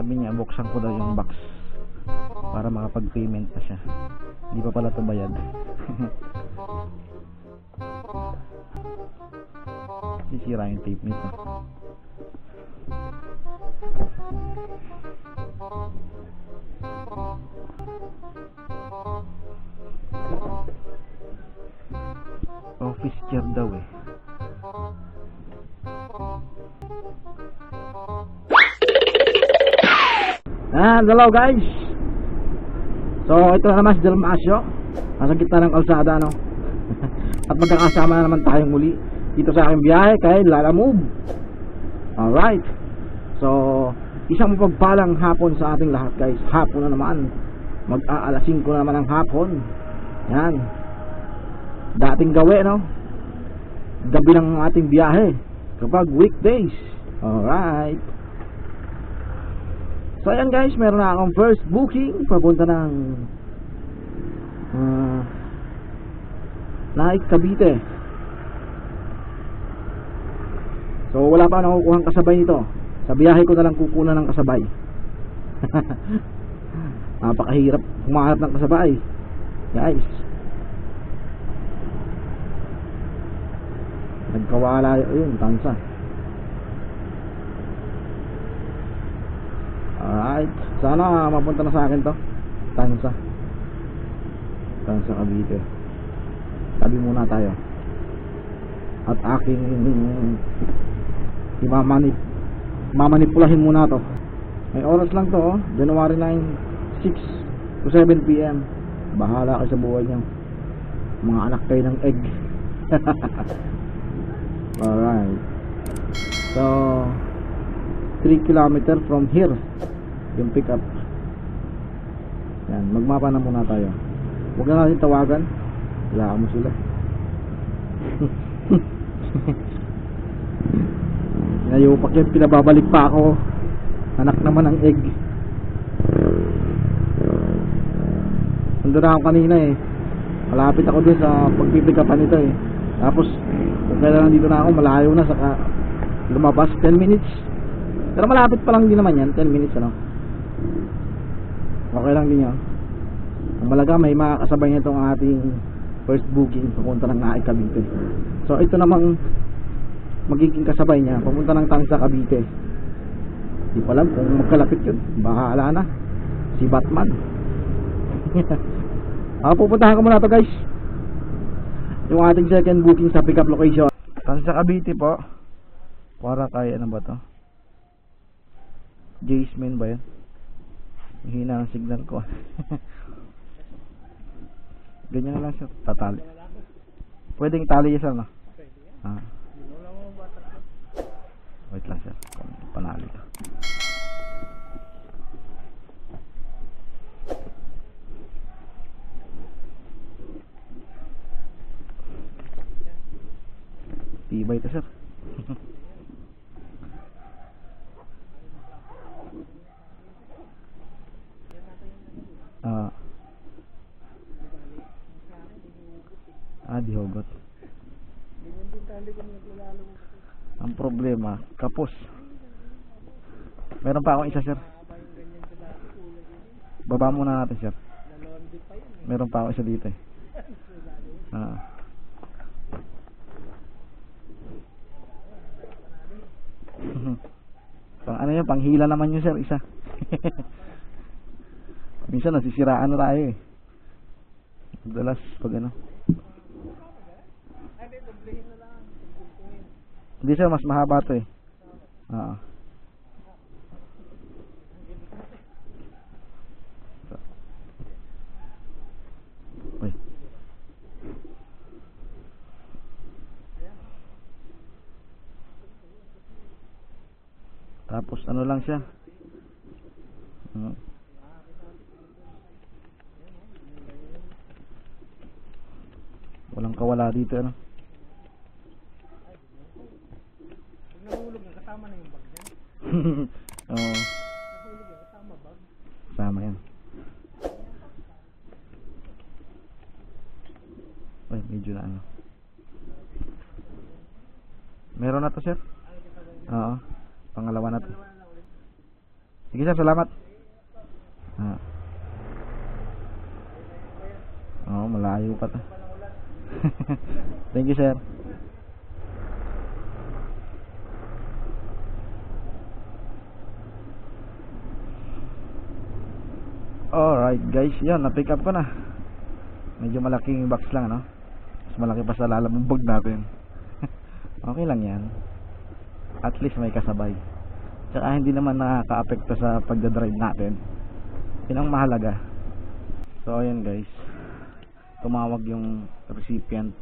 Sabi niya, buksan ko daw yung box para makapag-payment na siya. Hindi pa pala ito bayad. Sisira yung tape nito. Office chair daw eh. Ah, hello guys. So, ito na naman si Del Masio. Nasa gitna ng kalsada, no? At magkakasama na naman tayong muli dito sa aking biyahe kay Lala Move. Alright. So, isang mapagpalang hapon sa ating lahat guys. Hapon na naman. Mag-aalasin ko na naman ang hapon. Yan. Dating gawi, no? Gabi ng ating biyahe. Kapag weekdays. Alright. So ayan guys, meron na akong first booking papunta ng uh, Naik Cavite. So wala pa ako kukuhang kasabay nito. Sa biyahe ko na lang kukunan ng kasabay. Napakahirap kumahanap ng kasabay. Guys. Nagkawala yun, tansa. Alright. Sana mapunta na sa akin to. Tansa. Tansa Cavite. Tabi muna tayo. At aking imamanip mamanipulahin muna to. May oras lang to, oh. January 9, 6 to 7 p.m. Bahala kayo sa buhay niyo. Mga anak kayo ng egg. Alright. So, 3 kilometer from here yung pick up yan magmapa na muna tayo. Huwag na natin tawagan. Wala mo sila. Nayupak yun pinababalik pa ako anak naman ng egg. Nandun na ako kanina eh. Malapit ako dun sa pagpipick upan nito eh. Tapos kung kailan nandito na ako malayo na saka lumabas 10 minutes. Pero malapit pa lang din naman yan 10 minutes ano okay lang din yan ang malaga may makakasabay nito ang ating first booking. Papunta ng Naik Cavite. So ito namang magiging kasabay niya. Papunta ng Tangsa Cavite. Di pa alam kung magkalapit yun. Bahala na. Si Batman. Ah, pupuntahan ko muna to guys. Yung ating second booking sa pick up location. Tangsa Cavite po. Para kaya ano ba to? Jasmine ba yan? Hina ang signal ko. Ganyan na lang siya. Tatali. Pwedeng tali sir, no? Ah. Wait lang sir. Panali ka. Tibay ito sir. Ah. Ah, di hugot. Ang problema, kapos. Meron pa akong isa, sir. Baba muna natin, sir. Meron pa akong isa dito, eh. Ah. pang ano yun, panghila naman yun, sir, isa. Minsan nasisiraan na tayo eh. Madalas pag ano. Hindi sir, mas mahaba to eh. Oo. Uy. Tapos ano lang siya. Mm. Walang kawala dito ano. Nahulog na kasama na yung bag niya. Oo. Bag. Sama yan. Uy, medyo na ano. Meron na to, sir? Oo. Pangalawa na to. Sige sir, salamat. Ah. Oo, malayo pa to. Thank you sir. Alright guys, yun, na-pick up ko na. Medyo malaking box lang, ano? Mas malaki pa sa lalamang bag natin. okay lang yan. At least may kasabay. Tsaka hindi naman nakaka-apekto sa pagdadrive natin. Yun ang mahalaga. So, ayan guys. Tumawag yung recipient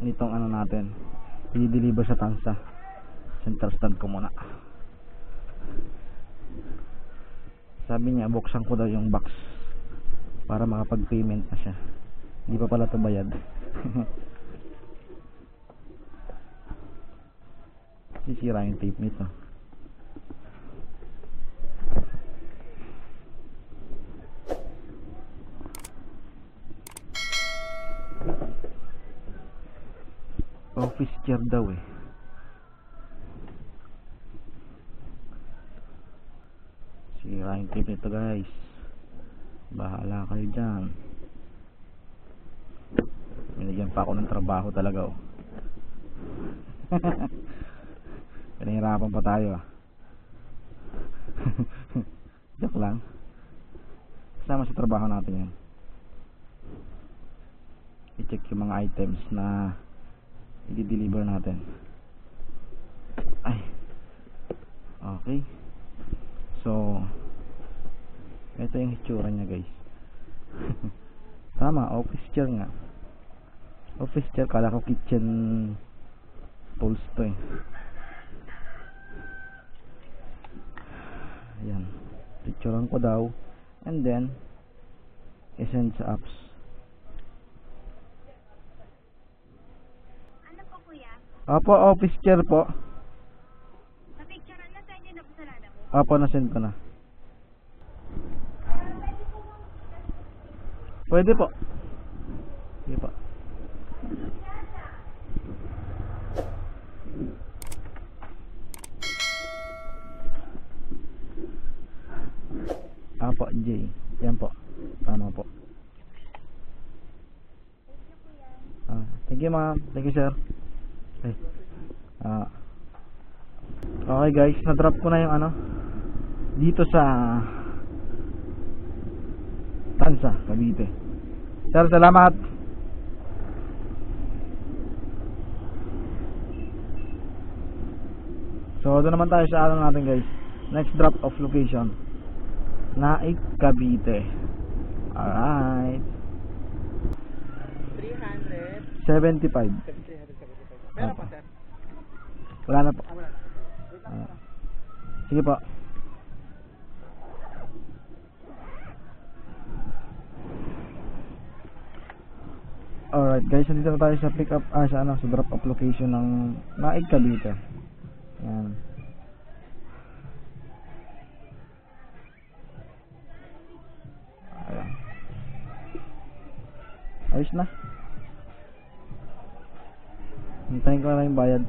nitong ano natin. I-deliver sa Tansa. Center stand ko muna. Sabi niya, buksan ko daw yung box para makapag-payment na siya. Hindi pa pala ito bayad. Sisira yung tape nito. Office chair daw eh. Tape nito guys. Bahala kayo dyan. Binigyan pa ako ng trabaho talaga oh. Pinahirapan pa tayo ah. Joke lang. Kasama sa trabaho natin yan. I-check yung mga items na i-deliver natin. Ay. Okay. So, ito yung hitsura niya guys. Tama, office chair nga. Office chair, kala ko kitchen tools to eh. Ayan. Picturean ko daw. And then, isend sa apps. Ano po kuya? Opo, office chair po. Na-picturean na sa inyo na po sa lada mo? Opo, nasend ko na. Pwede po. Sige po. Apo, J. Yan po. Tama po. Ah, thank you ma'am. Thank you sir. Okay. Ah. Okay guys, na-drop ko na yung ano dito sa Tansa, Cavite. Sir, salamat. So, doon naman tayo sa ano natin guys. Next drop off location. Naik, Cavite. Alright. 300. 75. 375. Meron pa sir? Wala na po. Ah, wala. Ah. Sige po. Alright guys, nandito na tayo sa pick up, ah, sa ano, sa drop off location ng Naig Cavite. Yan. Ayan. Ayos na. Hintayin ko na yung bayad.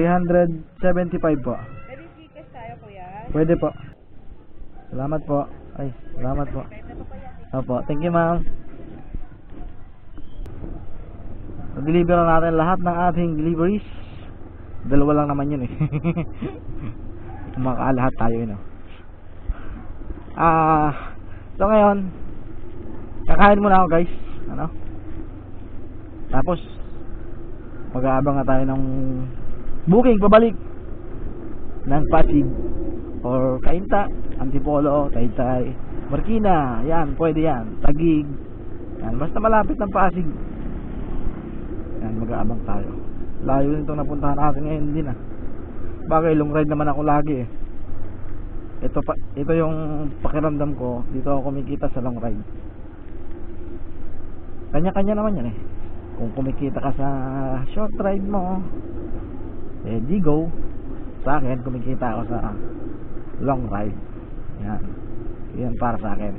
375 po. Pwede Gcash tayo kuya? Pwede po. Salamat po. Ay, salamat po. Opo, thank you ma'am. Na-deliver na natin lahat ng ating deliveries. Dalawa lang naman yun eh. Makakalahat tayo yun oh. Ah, so ngayon, kakain muna ako guys. Ano? Tapos, mag-aabang na tayo ng booking pabalik ng Pasig or Kainta, Antipolo, Taytay, Marikina, yan, pwede yan, Tagig, yan, basta malapit ng Pasig. Yan, mag-aabang tayo. Layo nito napuntahan natin ngayon din ah. Bagay, long ride naman ako lagi eh. Ito pa, ito yung pakiramdam ko, dito ako kumikita sa long ride. Kanya-kanya naman yan eh. Kung kumikita ka sa short ride mo, eh di go. Sa akin, kumikita ako sa long ride. Yan. Yan para sa akin.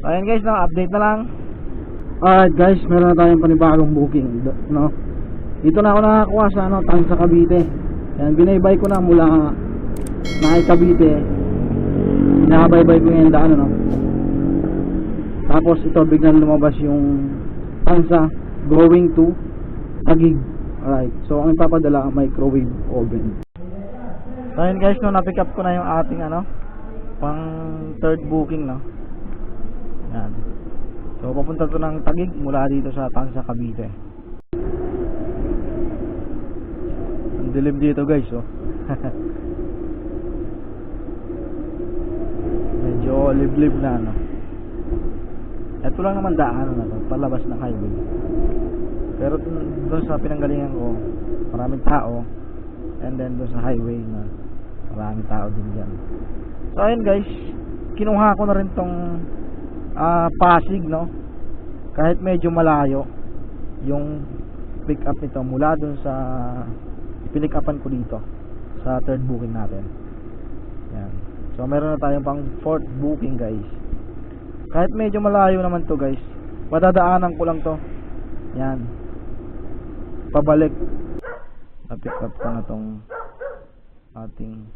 So, ayan guys, no, update na lang. Alright guys, meron na tayong panibagong booking, no. Dito na ako nakakuha sa ano, tang sa Cavite. Yan, binaybay ko na mula na Cavite. Nakabaybay ko ngayon daan, ano. Tapos ito biglang lumabas yung tansa going to Taguig. Alright, so ang ipapadala microwave oven. So ayun guys, no, na-pick up ko na yung ating ano, pang third booking, no. Yan. So papunta to ng Taguig mula dito sa Tansa Cavite. Ang dilim dito guys, oh. Medyo liblib na ano. Ito lang naman daan na to, palabas ng highway. Pero doon sa pinanggalingan ko, maraming tao. And then doon sa highway na maraming tao din dyan. So ayun guys, kinuha ko na rin tong ah, Pasig no. Kahit medyo malayo yung pick up nito mula doon sa pinick upan ko dito sa third booking natin. Yan. So meron na tayong pang fourth booking guys. Kahit medyo malayo naman to guys. Madadaanan ko lang to. Yan. Pabalik. Na-pick ko na tong ating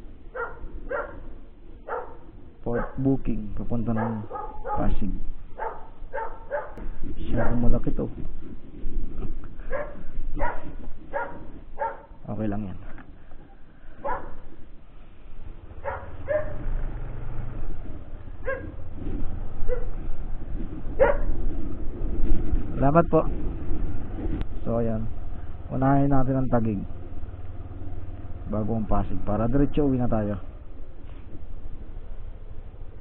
fourth booking papunta ng Pasig. Masyadong malaki to. Okay lang yan. Salamat po. So ayan. Unahin natin ang tagig. Bago ang Pasig para diretso uwi na tayo.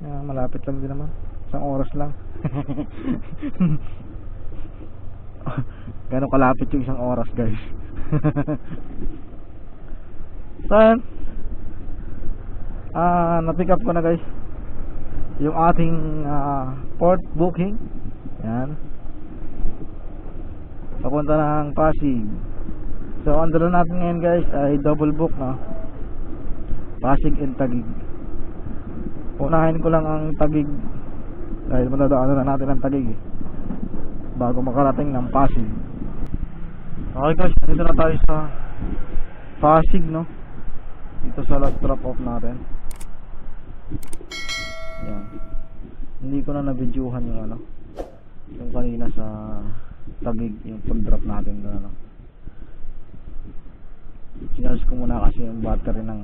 Yan, malapit lang din naman. Isang oras lang. Gano'ng kalapit yung isang oras guys. so ayan. Ah, na-pick up ko na guys. Yung ating ah, port booking. Yan. Papunta ng Pasig. So, ang dala natin ngayon guys ay double book na. Pasig and Tagig. Unahin ko lang ang Tagig dahil madadaanan na natin ang Tagig eh. bago makarating ng Pasig. Okay guys, dito na tayo sa Pasig no. Dito sa last drop off natin. Yan. Hindi ko na na-videohan yung ano. Yung kanina sa Tagig, yung pag-drop natin doon ano. Sinarge ko muna kasi yung battery ng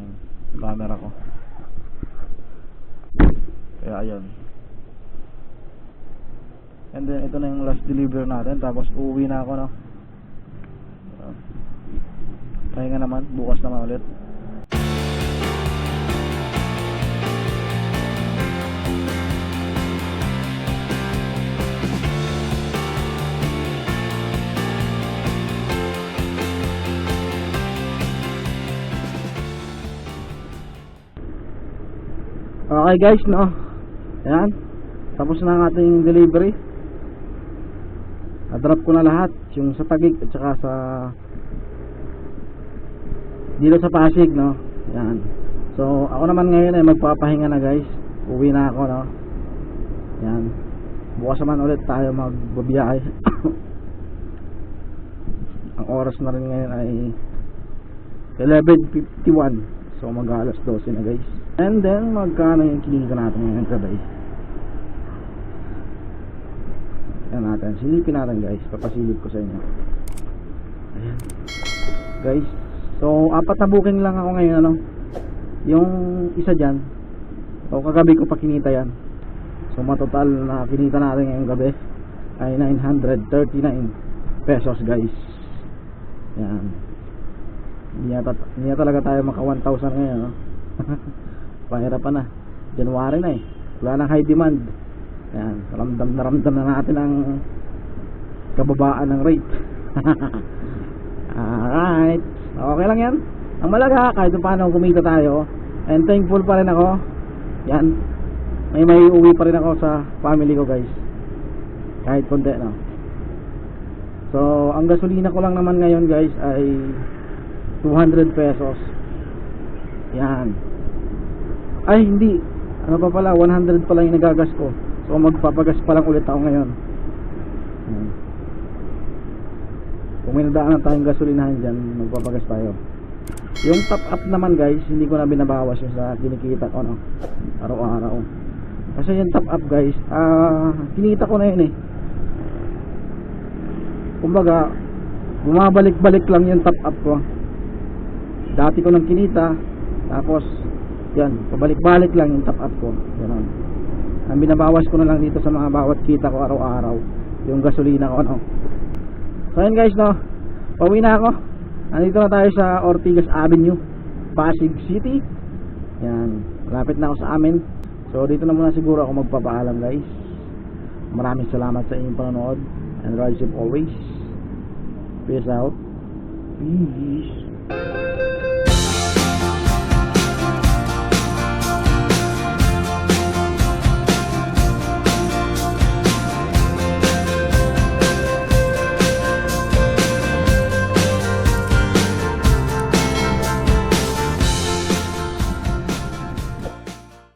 camera ko. Kaya ayun. And then ito na yung last deliver natin tapos uuwi na ako no. Pahinga naman, bukas naman ulit. Okay guys, no. Ayan. Tapos na ang ating delivery. Na-drop ko na lahat, yung sa Tagig at saka sa dito sa Pasig, no. Ayan. So, ako naman ngayon ay magpapahinga na guys. Uwi na ako, no. Ayan. Bukas naman ulit tayo magbabiyahe. ang oras na rin ngayon ay 11.51 So mag alas 12 na guys. And then magkano yung kinita natin ngayon guys Yan natin. Silipin natin guys. Papasilip ko sa inyo. Ayan. Guys So apat na booking lang ako ngayon ano? Yung isa dyan. So kagabi ko pa kinita yan. So matotal na kinita natin ngayong gabi Ay 939 pesos guys. Yan hindi yata, hindi yata talaga tayo maka 1,000 ngayon no? pahirapan na. January na eh. Wala nang high demand. Yan, naramdam, naramdam na natin ang kababaan ng rate. Alright. Okay lang yan. Ang malaga kahit paano kumita tayo. And thankful pa rin ako. Yan. May may uwi pa rin ako sa family ko guys. Kahit konti no? So ang gasolina ko lang naman ngayon guys ay 200 pesos yan ay hindi ano pa pala 100 pala yung nagagas ko So magpapagas pa lang ulit ako ngayon. Ayan. Kung may nadaanan tayong gasolinahan dyan, magpapagas tayo. Yung top up naman guys, hindi ko na binabawas yung sa kinikita ko no. Araw-araw. Kasi yung top up guys, ah, kinita ko na yun eh. Kumbaga, bumabalik-balik lang yung top up ko. Dati ko nang kinita, tapos, yan, pabalik-balik lang yung top up ko. Ganun. Ang binabawas ko na lang dito sa mga bawat kita ko araw-araw, yung gasolina ko, no. So, yun guys, no. Pauwi na ako. Nandito na tayo sa Ortigas Avenue, Pasig City. Yan, malapit na ako sa amin. So, dito na muna siguro ako magpapaalam, guys. Maraming salamat sa inyong panonood. And ride safe always. Peace out. Peace.